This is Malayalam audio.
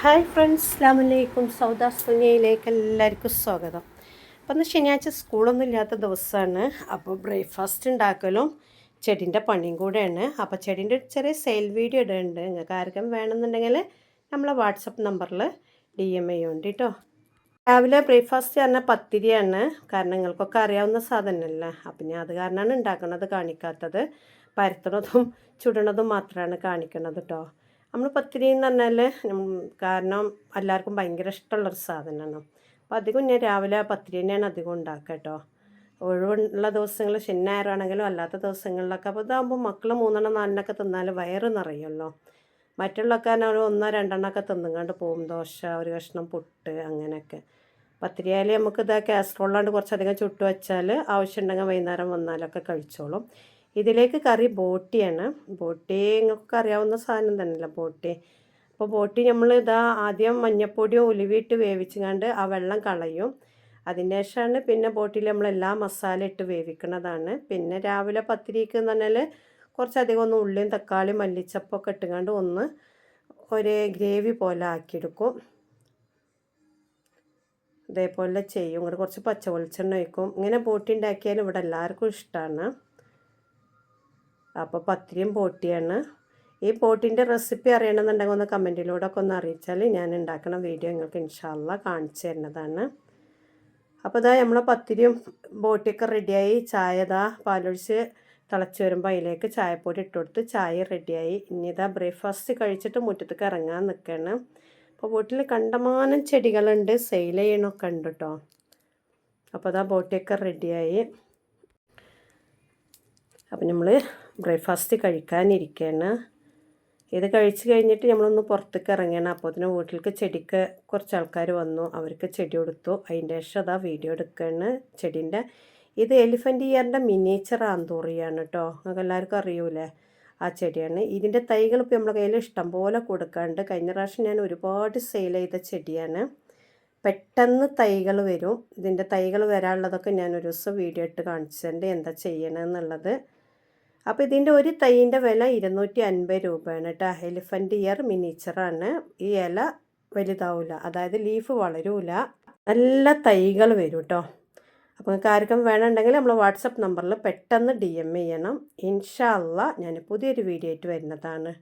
ഹായ് ഫ്രണ്ട്സ് അസ്ലാമലൈക്കും സൗദാസ് ദുനിയയിലേക്ക് എല്ലാവർക്കും സ്വാഗതം. അപ്പം ഇന്ന് ശനിയാഴ്ച സ്കൂളൊന്നും ഇല്ലാത്ത ദിവസമാണ്. അപ്പോൾ ബ്രേക്ക്ഫാസ്റ്റ് ഉണ്ടാക്കലും ചെടീന്റെ പണിയും കൂടെയാണ്. അപ്പോൾ ചെടീന്റെ ചെറിയ സെയിൽ വീഡിയോ ഇടുന്നുണ്ട് നിങ്ങൾക്ക് ആർക്കും വേണമെന്നുണ്ടെങ്കിൽ നമ്മളെ വാട്സപ്പ് നമ്പറിൽ ഡി എം ഐ ഉണ്ട് കേട്ടോ രാവിലെ ബ്രേക്ക്ഫാസ്റ്റ് പറഞ്ഞാൽ പത്തിരിയാണ്. കാരണം നിങ്ങൾക്കൊക്കെ അറിയാവുന്ന സാധനമല്ലേ. അപ്പം ഞാൻ അത് കാരണമാണ് ഉണ്ടാക്കുന്നത് കാണിക്കാത്തത്. പരത്തണതും ചുടണതും മാത്രമാണ് കാണിക്കുന്നത് കേട്ടോ നമ്മൾ പത്തിരി എന്ന് പറഞ്ഞാൽ കാരണം എല്ലാവർക്കും ഭയങ്കര ഇഷ്ടമുള്ളൊരു സാധനമാണ് അപ്പോൾ അധികം ഞാൻ രാവിലെ പത്തിരി തന്നെയാണ് അധികം ഉണ്ടാക്കുക കേട്ടോ. ഒഴിവുള്ള ദിവസങ്ങൾ ശനിയാറാണെങ്കിലും അല്ലാത്ത ദിവസങ്ങളിലൊക്കെ. അപ്പോൾ ഇതാകുമ്പോൾ മക്കൾ മൂന്നെണ്ണം നാലെണ്ണൊക്കെ തിന്നാൽ വയറ് നിറയുമല്ലോ. മറ്റുള്ളൊക്കെ ഒരു ഒന്നോ രണ്ടെണ്ണമൊക്കെ തിന്നുകൊണ്ട് പോകും ദോശ ഒരു കഷ്ണം പുട്ട് അങ്ങനെയൊക്കെ. പത്തിരിയായാലും നമുക്ക് ഇതാ കാസറോളാണ്ട് കുറച്ചധികം ചുട്ടു വെച്ചാൽ ആവശ്യമുണ്ടെങ്കിൽ വൈകുന്നേരം വന്നാലൊക്കെ കഴിച്ചോളും. ഇതിലേക്ക് കറി ബോട്ടിയാണ്. ബോട്ടി നിങ്ങൾക്ക് അറിയാവുന്ന സാധനം തന്നെയല്ല ബോട്ടി? അപ്പോൾ ബോട്ടി നമ്മൾ ഇതാ ആദ്യം മഞ്ഞപ്പൊടിയും ഉലുവിട്ട് വേവിച്ചുകൊണ്ട് ആ വെള്ളം കളയും. അതിന് ശേഷമാണ് പിന്നെ ബോട്ടിൽ നമ്മൾ എല്ലാ മസാല ഇട്ട് വേവിക്കുന്നതാണ് പിന്നെ രാവിലെ പത്തിരിക്ക് എന്ന് പറഞ്ഞാൽ കുറച്ചധികം ഒന്ന് ഉള്ളിയും തക്കാളിയും മല്ലിച്ചപ്പൊക്കെ ഇട്ടുകൊണ്ട് ഒന്ന് ഒരു ഗ്രേവി പോലെ ആക്കിയെടുക്കും. ഇതേപോലെ ചെയ്യും. ഇങ്ങോട്ട് കുറച്ച് പച്ച വെളിച്ചെണ്ണ ഒഴിക്കും. ഇങ്ങനെ ബോട്ടി ഉണ്ടാക്കിയാൽ ഇവിടെ എല്ലാവർക്കും ഇഷ്ടമാണ് അപ്പോൾ പത്തിരിയും പോട്ടിയാണ്. ഈ പോട്ടിന്റെ റെസിപ്പി അറിയണമെന്നുണ്ടെങ്കിൽ ഒന്ന് കമന്റിലൂടെ ഒക്കെ ഒന്ന് അറിയിച്ചാൽ ഞാൻ ഉണ്ടാക്കുന്ന വീഡിയോ നിങ്ങൾക്ക് ഇൻഷാല്ല കാണിച്ചു തരുന്നതാണ്. അപ്പോൾ ഇതാ നമ്മളെ പത്തിരിയും ബോട്ടിയൊക്കെ റെഡിയായി ചായ ഇതാ പാലൊഴിച്ച് തിളച്ച് വരുമ്പോൾ അതിലേക്ക് ചായപ്പൊടി ഇട്ട് കൊടുത്ത് ചായ റെഡിയായി ഇനി ഇതാ ബ്രേക്ക്ഫാസ്റ്റ് കഴിച്ചിട്ട് മുറ്റത്തേക്ക് ഇറങ്ങാൻ നിൽക്കുകയാണ് അപ്പോൾ ബോട്ടിൽ കണ്ടമാനം ചെടികളുണ്ട്. സെയിൽ ചെയ്യണമൊക്കെ ഉണ്ട് കേട്ടോ അപ്പോൾ അതാ ബോട്ടിയൊക്കെ റെഡിയായി അപ്പം നമ്മൾ ബ്രേക്ക്ഫാസ്റ്റ് കഴിക്കാനിരിക്കുകയാണ് ഇത് കഴിച്ച് കഴിഞ്ഞിട്ട് നമ്മളൊന്ന് പുറത്തേക്ക് ഇറങ്ങണം. അപ്പോൾ അതിന് വീട്ടിലേക്ക് ചെടിക്ക് കുറച്ച് ആൾക്കാർ വന്നു. അവർക്ക് ചെടി കൊടുത്തു. അതിന്റെ ശേഷം അതാ വീഡിയോ എടുക്കുകയാണ് ചെടീന്റെ ഇത് എലിഫന്റ് ഇയറിന്റെ മിനിയേച്ചർ ആന്തൂറിയാണ് കേട്ടോ. നിങ്ങൾക്ക് എല്ലാവർക്കും അറിയൂലേ ആ ചെടിയാണ്. ഇതിന്റെ തൈകൾ ഇപ്പോൾ നമ്മുടെ കയ്യിൽ ഇഷ്ടം പോലെ കൊടുക്കാണ്ട് കഴിഞ്ഞ പ്രാവശ്യം ഞാൻ ഒരുപാട് സെയിൽ ചെയ്ത ചെടിയാണ്. പെട്ടെന്ന് തൈകൾ വരും. ഇതിന്റെ തൈകൾ വരാനുള്ളതൊക്കെ ഞാൻ ഒരു ദിവസം വീഡിയോ ഇട്ട് കാണിച്ചിട്ടുണ്ട് എന്താ ചെയ്യണമെന്നുള്ളത് അപ്പോൾ ഇതിന്റെ ഒരു തൈന്റെ വില ഇരുന്നൂറ്റി അൻപത് രൂപയാണ് കേട്ടോ എലിഫന്റ് ഇയർ മിനിച്ചറാണ് ഈ ഇല വലുതാവില്ല അതായത് ലീഫ് വളരൂല. നല്ല തൈകൾ വരും കേട്ടോ അപ്പോൾ നിങ്ങൾക്ക് ആർക്കും വേണമെങ്കിൽ നമ്മൾ വാട്സപ്പ് നമ്പറിൽ പെട്ടെന്ന് ഡി എം ചെയ്യണം. ഇൻഷാല്ല ഞാൻ പുതിയൊരു വീഡിയോ ആയിട്ട് വരുന്നതാണ്.